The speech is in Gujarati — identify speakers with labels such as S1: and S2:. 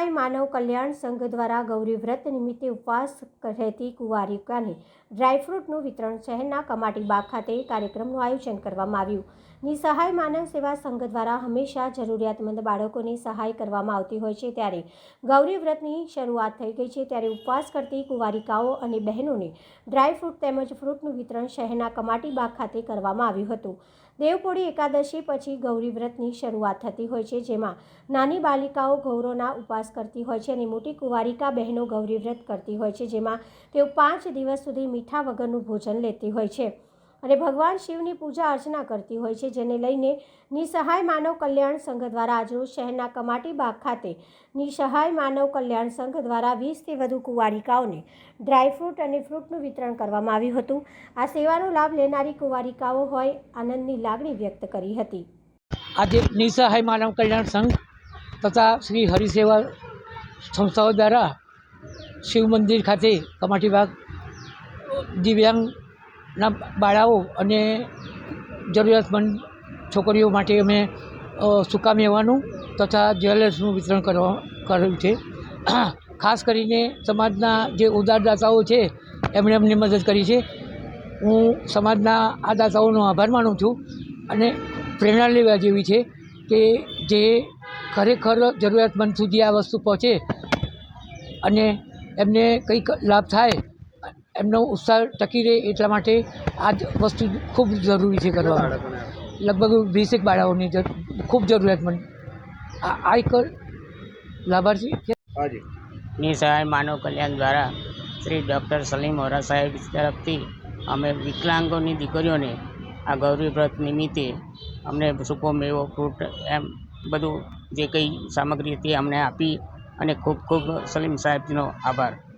S1: નિસહાય માનવ કલ્યાણ સંઘ દ્વારા ગૌરી નિમિત્તે ઉપવાસ રહેતી કુંવારિકાને ડ્રાયફ્રૂટનું વિતરણ શહેરના કમાટીબાગ ખાતે કાર્યક્રમનું આયોજન કરવામાં આવ્યું. નિસહાય માનવ સેવા સંઘ દ્વારા હંમેશા જરૂરિયાતમંદ બાળકોની સહાય કરવામાં આવતી હોય છે ત્યારે ગૌરી વ્રતની શરૂઆત થઈ ગઈ છે ત્યારે ઉપવાસ કરતી કુંવારિકાઓ અને બહેનોને ડ્રાયફ્રૂટ તેમજ ફ્રૂટનું વિતરણ શહેરના કમાટી બાગ ખાતે કરવામાં આવ્યું હતું. દેવપોળી એકાદશી પછી ગૌરી વ્રતની શરૂઆત થતી હોય છે જેમાં નાની બાલિકાઓ ગૌરોના ઉપવાસ કરતી હોય છે અને મોટી કુંવારિકા બહેનો ગૌરી કરતી હોય છે, જેમાં તેઓ પાંચ દિવસ સુધી મીઠા વગરનું ભોજન લેતી હોય છે. અને ભગવાન શિવની પૂજા અર્ચના કરતી હોય છે, જેને લઈને નિસહાય માનવ કલ્યાણ સંઘ દ્વારા આજરોજ શહેરના કમાટી ખાતે નિસહાય માનવ કલ્યાણ સંઘ દ્વારા વીસથી વધુ કુંવારિકાઓને ડ્રાયફ્રૂટ અને ફ્રૂટનું વિતરણ કરવામાં આવ્યું હતું. આ સેવાનો લાભ લેનારી કુંવારિકાઓ હોય આનંદની લાગણી વ્યક્ત કરી હતી.
S2: આજે નિસહાય માનવ કલ્યાણ સંઘ તથા શ્રી હરિસેવા સંસ્થાઓ દ્વારા શિવ મંદિર ખાતે કમાટી બાગ, દિવ્યાંગના બાળાઓ અને જરૂરિયાતમંદ છોકરીઓ માટે અમે સૂકા મેવાનું તથા જ્વેલર્સનું વિતરણ કરવા કર્યું છે. ખાસ કરીને સમાજના જે ઉદારદાતાઓ છે, એમણે અમને મદદ કરી છે. હું સમાજના આ દાતાઓનો આભાર માનું છું અને પ્રેરણા લેવા જેવી છે કે જે ખરેખર જરૂરિયાતમંદ સુધી આ વસ્તુ પહોંચે અને એમને કંઈક લાભ થાય એમનો ઉત્સાહ ટકી રહે એટલા માટે આ જ વસ્તુ ખૂબ જરૂરી છે કરવા લગભગ વીસેક બાળાઓની ખૂબ જરૂરિયાતમંદ. આ એક લાભાર્થી છે
S3: સહાય
S4: નિસહાય માનવ કલ્યાણ દ્વારા શ્રી ડૉક્ટર સલીમ વોરા સાહેબ તરફથી અમે વિકલાંગોની દીકરીઓને આ ગૌરી વ્રત નિમિત્તે અમને સૂકો મેવો ફ્રૂટ એમ બધું જે કંઈ સામગ્રી હતી અમને આપી અને ખૂબ ખૂબ સલીમ સાહેબનો આભાર.